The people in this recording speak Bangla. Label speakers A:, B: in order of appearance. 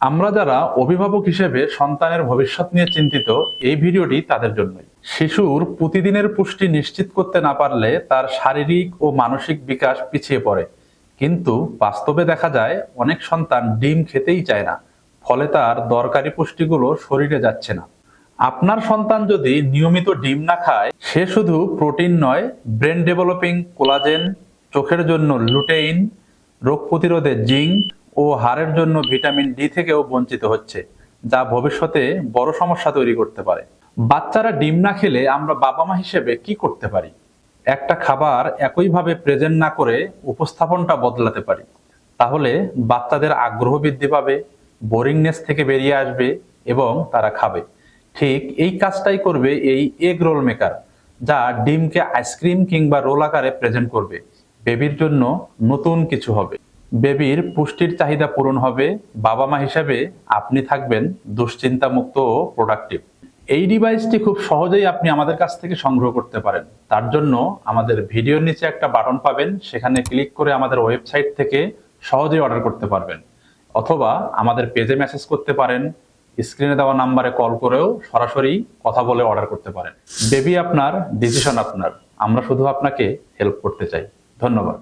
A: আমরা যারা অভিভাবক হিসেবে সন্তানের ভবিষ্যৎ নিয়ে চিন্তিত, এই ভিডিওটি তাদের জন্যই। শিশুর প্রতিদিনের পুষ্টি নিশ্চিত করতে না পারলে তার শারীরিক ও মানসিক বিকাশ পিছিয়ে পড়ে। কিন্তু বাস্তবে দেখা যায়, অনেক সন্তান ডিম খেতেই চায় না, ফলে তার দরকারি পুষ্টিগুলো শরীরে যাচ্ছে না। আপনার সন্তান যদি নিয়মিত ডিম না খায়, সে শুধু প্রোটিন নয়, ব্রেন ডেভেলপিং, কোলাজেন, চোখের জন্য লুটেইন, রোগ প্রতিরোধে জিঙ্ক ও হাড়ের জন্য ভিটামিন ডি থেকেও বঞ্চিত হচ্ছে, যা ভবিষ্যতে বড় সমস্যা তৈরি করতে পারে। বাচ্চারা ডিম না খেলে আমরা বাবা মা হিসেবে কি করতে পারি? একটা খাবার একইভাবে প্রেজেন্ট না করে উপস্থাপনটা বদলাতে পারি। তাহলে বাচ্চাদের আগ্রহ বৃদ্ধি পাবে বোরিংনেস থেকে বেরিয়ে আসবে এবং তারা খাবে। ঠিক এই কাজটাই করবে এই এগ রোল মেকার যা ডিমকে আইসক্রিম কিংবা রোল আকারে প্রেজেন্ট করবে। বেবির জন্য নতুন কিছু হবে। বেবির পুষ্টির চাহিদা পূরণ হবে বাবা মা হিসাবে আপনি থাকবেন দুশ্চিন্তা মুক্ত ও প্রোডাক্টিভ এই ডিভাইসটি খুব সহজেই আপনি আমাদের কাছ থেকে সংগ্রহ করতে পারেন। তার জন্য আমাদের ভিডিওর নিচে একটা বাটন পাবেন, সেখানে ক্লিক করে আমাদের ওয়েবসাইট থেকে সহজেই অর্ডার করতে পারবেন। অথবা আমাদের পেজে মেসেজ করতে পারেন স্ক্রিনে দেওয়া নাম্বারে কল করেও সরাসরি কথা বলে অর্ডার করতে পারেন। বেবি আপনার ডিসিশন আপনার। আমরা শুধু আপনাকে হেল্প করতে চাই। ধন্যবাদ।